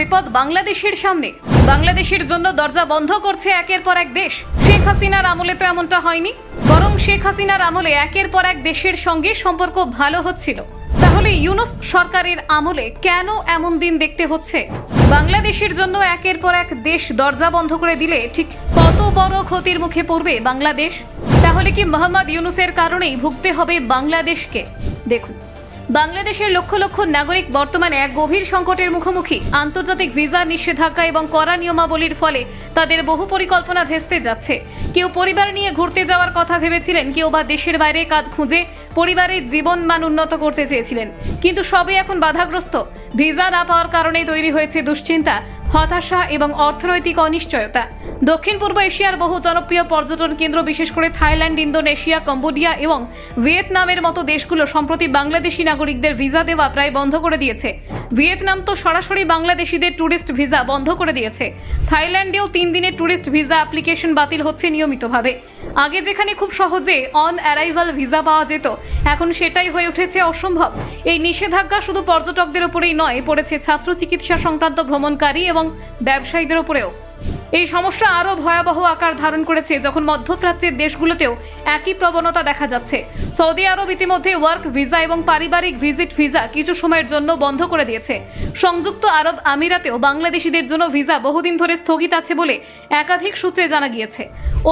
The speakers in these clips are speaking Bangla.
বিপদ বাংলাদেশের সামনে। বাংলাদেশের জন্য দরজা বন্ধ করছে একের পর এক দেশ। শেখ হাসিনার আমলে তো এমনটা হয়নি। বরং শেখ হাসিনার আমলে একের পর এক দেশের সঙ্গে সম্পর্ক ভালো হচ্ছিল। তাহলে ইউনুস সরকারের আমলে কেন এমন দিন দেখতে হচ্ছে? বাংলাদেশের জন্য একের পর এক দেশ দরজা বন্ধ করে দিলে ঠিক কত বড় ক্ষতির মুখে পড়বে বাংলাদেশ? তাহলে কি মোহাম্মদ ইউনুসের কারণেই ভুগতে হবে বাংলাদেশকে? দেখুন। বাংলাদেশের লক্ষ লক্ষ নাগরিক বর্তমানে এক গভীর সংকটের মুখোমুখি। আন্তর্জাতিক ভিসা নিষেধাজ্ঞা এবং কড়া নিয়মাবলীর ফলে তাদের বহু পরিকল্পনা ভেস্তে যাচ্ছে। কেউ পরিবার নিয়ে ঘুরতে যাওয়ার কথা ভেবেছিলেন, কেউ বা দেশের বাইরে কাজ খুঁজে পরিবারের জীবন মান উন্নত করতে চেয়েছিলেন। কিন্তু সবই এখন বাধাগ্রস্ত। ভিসা না পাওয়ার কারণে তৈরি হয়েছে দুশ্চিন্তা। হতাশা এবং অর্থনৈতিক অনিশ্চয়তা। দক্ষিণ পূর্ব এশিয়ার বহু জনপ্রিয় পর্যটন কেন্দ্র, বিশেষ করে থাইল্যান্ড, ইন্দোনেশিয়া, কম্বোডিয়া এবং ভিয়েতনামের মতো দেশগুলো সম্প্রতি বাংলাদেশি নাগরিকদের ভিসা দেওয়া প্রায় বন্ধ করে দিয়েছে। ভিয়েতনাম তো সরাসরি বাংলাদেশিদের ট্যুরিস্ট ভিসা বন্ধ করে দিয়েছে। থাইল্যান্ডেও তিন দিনের ট্যুরিস্ট ভিসা অ্যাপ্লিকেশন বাতিল হচ্ছে নিয়মিতভাবে। আগে যেখানে খুব সহজে অন অ্যারাইভাল ভিসা পাওয়া যেত, এখন সেটাই হয়ে উঠেছে অসম্ভব। এই নিষেধাজ্ঞা শুধু পর্যটকদের উপরেই নয় পড়েছে ছাত্র চিকিৎসা সংক্রান্ত ভ্রমণকারী এবং ব্যবসায়ীদের উপরেও। এই সমস্যা আরও ভয়াবহ আকার ধারণ করেছে যখন মধ্যপ্রাচ্যের দেশগুলোতেও একই প্রবণতা দেখা যাচ্ছে। সৌদি আরব ইতিমধ্যে ওয়ার্ক ভিসা এবং পারিবারিক ভিজিট ভিসা কিছু সময়ের জন্য বন্ধ করে দিয়েছে। সংযুক্ত আরব আমিরাতেও বাংলাদেশিদের জন্য ভিসা বহুদিন ধরে স্থগিত আছে বলে একাধিক সূত্রে জানা গিয়েছে।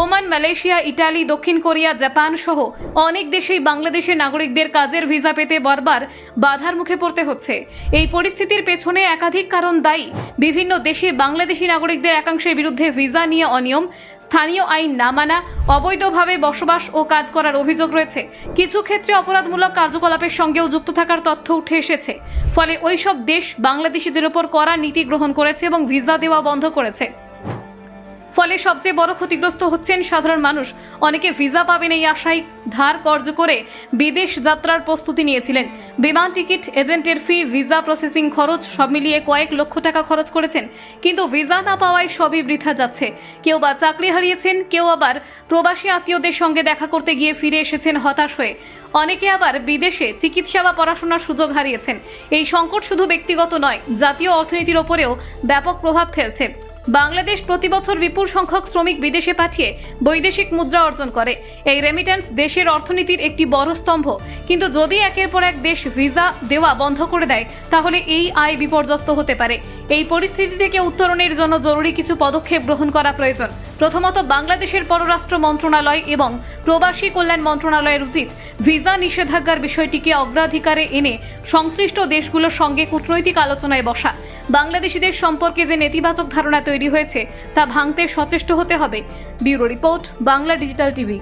ওমান, মালয়েশিয়া, ইটালি, দক্ষিণ কোরিয়া, জাপান সহ অনেক দেশেই বাংলাদেশের নাগরিকদের কাজের ভিসা পেতে বারবার বাধার মুখে পড়তে হচ্ছে। এই পরিস্থিতির পেছনে একাধিক কারণ দায়ী। বিভিন্ন দেশে বাংলাদেশি নাগরিকদের একাংশের বিরুদ্ধে ভিসা নিয়ে অনিয়ম, স্থানীয় আইন না মানা, অবৈধভাবে বসবাস ও কাজ করার অভিযোগ রয়েছে। কিছু ক্ষেত্রে অপরাধমূলক কার্যকলাপের সঙ্গেও যুক্ত থাকার তথ্য উঠে এসেছে। ফলে ওইসব দেশ বাংলাদেশিদের ওপর কড়া নীতি গ্রহণ করেছে এবং ভিসা দেওয়া বন্ধ করেছে। ফলে সবচেয়ে বড় ক্ষতিগ্রস্ত হচ্ছেন সাধারণ মানুষ। অনেকে ভিসা পাবেন এই আশায় ধার কর্জ করে বিদেশ যাত্রার প্রস্তুতি নিয়েছিলেন। বিমান টিকিট, এজেন্টের ফি, ভিসা প্রসেসিং খরচ সব মিলিয়ে কয়েক লক্ষ টাকা খরচ করেছেন। কিন্তু ভিসা না পাওয়ায় সবই বৃথা যাচ্ছে। কেউ বা চাকরি হারিয়েছেন, কেউ আবার প্রবাসী আত্মীয়দের সঙ্গে দেখা করতে গিয়ে ফিরে এসেছেন হতাশ হয়ে। অনেকে আবার বিদেশে চিকিৎসা বা পড়াশোনার সুযোগ হারিয়েছেন। এই সংকট শুধু ব্যক্তিগত নয়, জাতীয় অর্থনীতির ওপরেও ব্যাপক প্রভাব ফেলছে। বাংলাদেশ প্রতি বছর বিপুল সংখ্যক শ্রমিক বিদেশে পাঠিয়ে বৈদেশিক মুদ্রা অর্জন করে। এই রেমিটেন্স দেশের অর্থনীতির একটি বড় স্তম্ভ। কিন্তু যদি একের পর এক দেশ ভিসা দেওয়া বন্ধ করে দেয়, তাহলে এই আয় বিপর্যস্ত হতে পারে। এই পরিস্থিতি থেকে উত্তরণের জন্য জরুরি কিছু পদক্ষেপ গ্রহণ করা প্রয়োজন। প্রথমত বাংলাদেশের পররাষ্ট্র মন্ত্রণালয় এবং প্রবাসী কল্যাণ মন্ত্রণালয়ের উচিত ভিসা নিষেধাজ্ঞার বিষয়টিকে অগ্রাধিকারে এনে সংশ্লিষ্ট দেশগুলোর সঙ্গে কূটনৈতিক আলোচনায় বসা। বাংলাদেশিদের সম্পর্কে যে নেতিবাচক ধারণা তৈরি হয়েছে, তা ভাঙতে সচেষ্ট হতে হবে। Bureau report, Bangla digital TV.